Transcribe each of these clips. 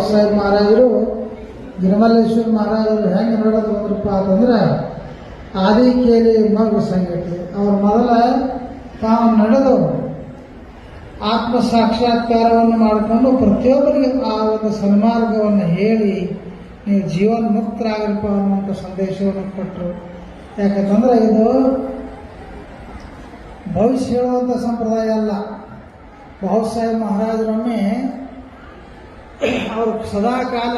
ಬಾಬು ಸಾಹೇಬ್ ಮಹಾರಾಜರು, ಗಿರಿಮಲ್ಲೇಶ್ವರ ಮಹಾರಾಜರು ಹೆಂಗೆ ನೋಡೋದು ಬಂದ್ರಪ್ಪ ಅಂತಂದ್ರೆ, ಆದಿಕೇರಿ ಮಗು ಸಂಗತಿ. ಅವ್ರ ಮೊದಲ ತಾವು ನಡೆದು ಆತ್ಮ ಸಾಕ್ಷಾತ್ಕಾರವನ್ನು ಮಾಡಿಕೊಂಡು ಪ್ರತಿಯೊಬ್ಬರಿಗೆ ಆ ಒಂದು ಸನ್ಮಾರ್ಗವನ್ನು ಹೇಳಿ, ನೀವು ಜೀವನ್ ಮುಕ್ತರಾಗಿರಪ್ಪ ಅನ್ನುವಂಥ ಸಂದೇಶವನ್ನು ಕೊಟ್ಟರು ಯಾಕಂತಂದ್ರೆ ಇದು ಭವಿಷ್ಯ ಹೇಳುವಂಥ ಸಂಪ್ರದಾಯ ಅಲ್ಲ. ಬಾಬಾಸಾಹೇಬ್ ಮಹಾರಾಜರೊಮ್ಮೆ ಅವರು ಸದಾ ಕಾಲ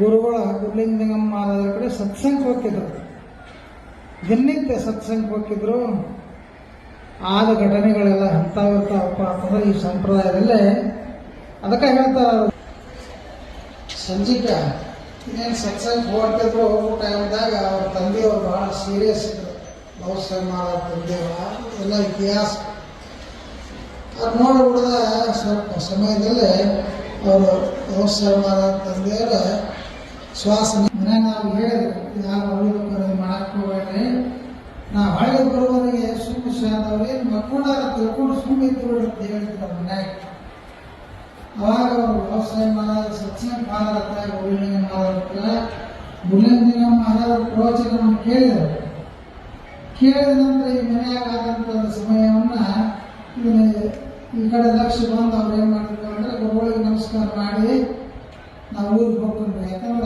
ಗುರುಗಳ ಮಹಾರಾಜರ ಕಡೆ ಸತ್ಸಂಗ ಹೋಗ್ತಿದ್ರು. ದಿನನಿತ್ಯ ಸತ್ಸಂಗ ಹೋಗ್ತಿದ್ರು? ಆದ ಘಟನೆಗಳೆಲ್ಲ ಹಂತಾವಿರ್ತಾವಪ್ಪ ಅಂತಂದ್ರೆ ಈ ಸಂಪ್ರದಾಯದಲ್ಲೇ. ಅದಕ್ಕೆ ಹೇಳ್ತಾರೆ ಸಂಜಿತ ಏನು ಸತ್ಸಂಗ ಹೋಗ್ತಿದ್ರು ಹೋಗೋ ಟೈಮ್ದಾಗ ಅವ್ರ ತಂದೆಯವರು ಬಹಳ ಸೀರಿಯಸ್ ಇದ್ರು. ಬಹುಶಃ ಮಹಾರಾಜ ತಂದೆಯವರು, ಎಲ್ಲ ಇತಿಹಾಸ. ಅದು ನೋಡಿ ಸ್ವಲ್ಪ ಸಮಯದಲ್ಲೇ ಅವರು ಮಹಾರಾಜ ತಂದೆಯವರ ಶ್ವಾಸ ಮನೆ ನಾವು ಹೇಳಿದ್ರು. ಯಾರು ಹೊಳಿಬೇಕು ಮಾಡಕ್ಕೆ ಹೋಗ್ಬೇಡ್ರಿ. ನಾ ಹಳ್ಳಿ ಬರುವವರಿಗೆ ಸುಮ್ಮ ಶಾಂತವ್ರು ಏನು ಮಕ್ಕಳಾರ ತಿಳ್ಕೊಂಡು ಸುಮ್ಮನೆ ಇದ್ರು ಅಂತ ಹೇಳಿದ್ರು ಮನ್ಯಾಗ ಅವಾಗ ಅವರು ವ್ಯವಸಾಯ ಮಾಡ ಸತ್ಸಂಗ ಮಹಾರಾಜ ಗುರುಲಿಂಗ ಮಹಾರಾಜ ಗುರುಲಿಂಗ ಮಹಾರಾಜ ಪ್ರವಚನವನ್ನು ಕೇಳಿದರು. ಕೇಳಿದ ನಂತರ ಈ ಮನೆಯಾಗ ಸಮಯ ಕಡೆ ಲಕ್ಷ ಬಂದು ಅವ್ರು ಏನ್ ಮಾಡಿದ್ರು ಅಂದ್ರೆ ಒಬ್ಬೊಳಗೆ ನಮಸ್ಕಾರ ಮಾಡಿ ನಾವು ಊರಿಗೆ ಹೋಗ್ಕೊಂಡ್ವಿ. ಯಾಕಂದ್ರೆ